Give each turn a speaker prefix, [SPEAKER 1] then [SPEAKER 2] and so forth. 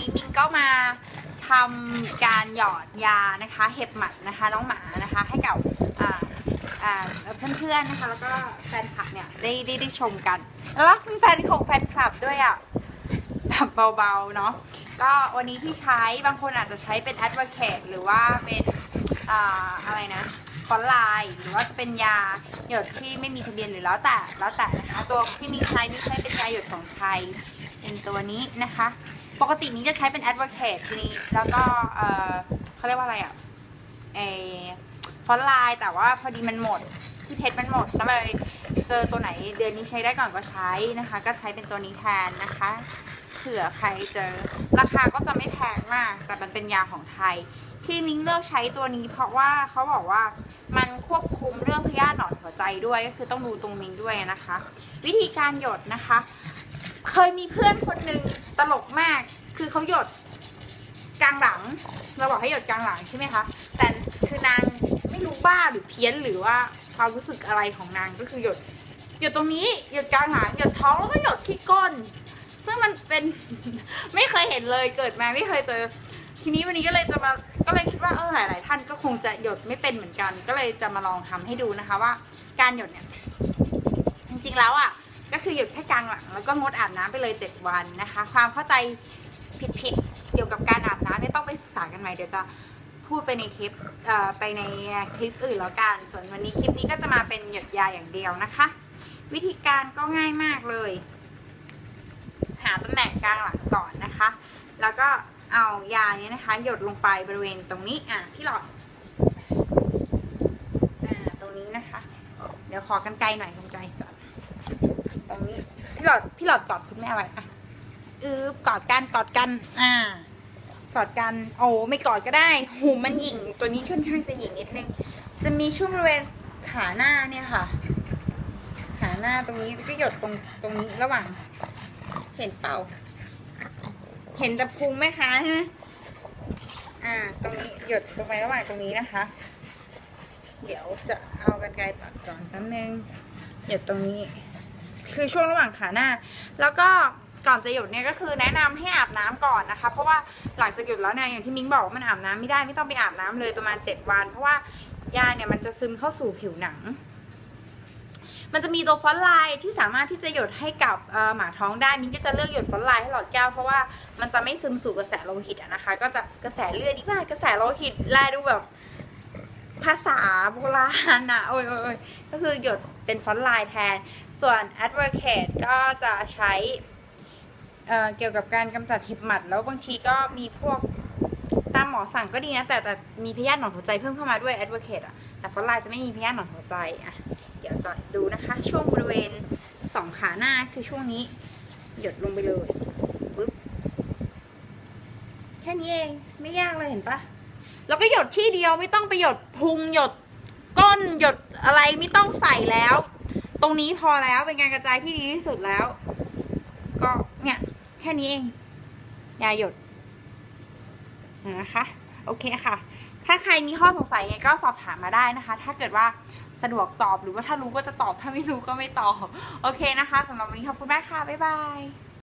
[SPEAKER 1] นี้มิงก็มาทำการหยอดยานะคะ เห็บหมัดนะคะน้องหมานะคะ ให้กับเพื่อนๆนะคะ แล้วก็แฟนคลับเนี่ยได้ได้ได้ชมกัน แล้วก็แฟนของแฟนคลับด้วยอะแบบเบาๆเนาะก็วันนี้ที่ใช้บางคนอาจจะใช้เป็น advocate หรือว่าเป็นออะไรนะฟอนไลน์หรือว่าจะเป็นยาหยดที่ไม่มีทะเบียนหรือแล้วแต่แล้วแต่นะคะตัวที่มีใช้ไม่ใช่เป็นยาหยดของไทย เป็นตัวนี้นะคะ ปกตินี้จะใช้เป็น advocate ทีนี้แล้วก็เออเขาเรียกว่าอะไรอะเอฟอนไลน์แต่ว่าพอดีมันหมดที่เพชรมันหมดก็เลยเจอตัวไหนเดือนนี้ใช้ได้ก่อนก็ใช้นะคะ ก็ใช้เป็นตัวนี้แทนนะคะเผื่อใครเจอราคาก็จะไม่แพงมาก แต่มันเป็นยาของไทย ที่มิ้งเลือกใช้ตัวนี้เพราะว่าเขาบอกว่ามันควบคุมเรื่องพยาธิหนอนหัวใจด้วยก็คือต้องดูตรงนี้ด้วยนะคะ วิธีการหยดนะคะ เคยมีเพื่อนคนหนึ่งตลกมาก คือเขาหยดกลางหลัง เราบอกให้หยดกลางหลังใช่ไหมคะ แต่คือนางไม่รู้บ้าหรือเพี้ยนหรือว่าความรู้สึกอะไรของนางก็คือหยดหยดตรงนี้หยดกลางหลังหยดท้องแล้วก็หยดที่ก้น ซึ่งมันเป็น ไม่เคยเห็นเลยเกิดมาไม่เคยเจอ ทีนี้วันนี้ก็เลยจะมาก็เลยคิดว่าเออหลาย ๆ ท่านก็คงจะหยดไม่เป็นเหมือนกัน ก็เลยจะมาลองทำให้ดูนะคะว่า การหยดเนี่ย จริงๆแล้วอะ ก็คือหยดแค่กลางหลังแล้วก็งดอาบน้ำไปเลยเจ็ดวันนะคะ ความเข้าใจผิดๆเกี่ยวกับการอาบน้ำเนี่ยต้องไปศึกษากันใหม่เดี๋ยวจะพูดไปในคลิปไปในคลิปอื่นแล้วกัน ส่วนวันนี้คลิปนี้ก็จะมาเป็นหยดยาอย่างเดียวนะคะ วิธีการก็ง่ายมากเลย หาตำแหน่งกลางหลังก่อนนะคะ แล้วก็เอายาเนี้นะคะ หยดลงไปบริเวณตรงนี้อะที่หลอดอ่าตรงนี้นะคะ เดี๋ยวขอกันไกลหน่อยกันไกลก่อนตร งนี้ พี่หลอดพี่หลอดกอดคุณแม่ไว้อะอือกอดกันกอดกัน อ่ากอดกันโอ้ไม่กอดก็ได้ หูมันหยิ่งตัวนี้ค่อนข้างจะหยิ่งนิดนึง จะมีช่วงบริเวณขาหน้าเนี่ยค่ะ ขาหน้าตรงนี้ก็หยดตรงตรงนี้ระหว่าง เห็นเปล่า เห็นแต่พุงไหมคะใช่ไหมอ่า ตรงนี้หยดลงไประหว่างตรงนี้นะคะ เดี๋ยวจะเอากันไกรตัดก่อนแป๊บนึงหยดตรงนี้ คือช่วงระหว่างขาหน้า แล้วก็ก่อนจะหยดเนี่ยก็คือแนะนำให้อาบน้ำก่อนนะคะ เพราะว่าหลังจากหยดแล้วเนี่ยอย่างที่มิ้งบอกว่ามันอาบน้ำไม่ได้ไม่ต้องไปอาบน้ำเลยประมาณเจ็ดวัน เพราะว่ายาเนี่ยมันจะซึมเข้าสู่ผิวหนัง มันจะมีตัวฟอนไลน์ที่สามารถที่จะหยดให้กับเอ่อหมาท้องได้มิ้นก็จะเลือกหยดฟอนไลน์ให้หลอดแก้วเพราะว่ามันจะไม่ซึมสู่กระแสโลหิตนะคะ ก็จะกระแสเลือดดีกว่ากระแสโลหิตแลดูแบบ ภาษาโบราณอะโอ้ยโอ้ยอยก็คือหยดเป็นฟอนต์ไลน์แทน ส่วน advocate ก็จะใช้เเกี่ยวกับการกำจัดเห็บหมัด แล้วบางทีก็มีพวกตามหมอสั่งก็ดีนะ แต่แต่มีพยาธิหนอนหัวใจเพิ่มเข้ามาด้วย advocate อะแต่ฟอนต์ไลน์จะไม่มีพยาธิหนอนหัวใจอะเดี๋ยวจะดูนะคะ ช่วงบริเวณสองขาหน้าคือช่วงนี้ หยดลงไปเลยปึ๊บแค่นี้เองไม่ยากเลยเห็นปะ แล้วก็หยดที่เดียวไม่ต้องไปหยดพุงหยดก้นหยดอะไรไม่ต้องใส่แล้ว ตรงนี้พอแล้วเป็นการกระจายที่ดีที่สุดแล้ว ก็เนี่ย แค่นี้เองยาหยดนะคะโอเคค่ะ ถ้าใครมีข้อสงสัยไงก็สอบถามมาได้นะคะ ถ้าเกิดว่าสะดวกตอบหรือว่าถ้ารู้ก็จะตอบถ้าไม่รู้ก็ไม่ตอบ โอเคนะคะสำหรับวันนี้ขอบคุณมากค่ะ บ๊ายบาย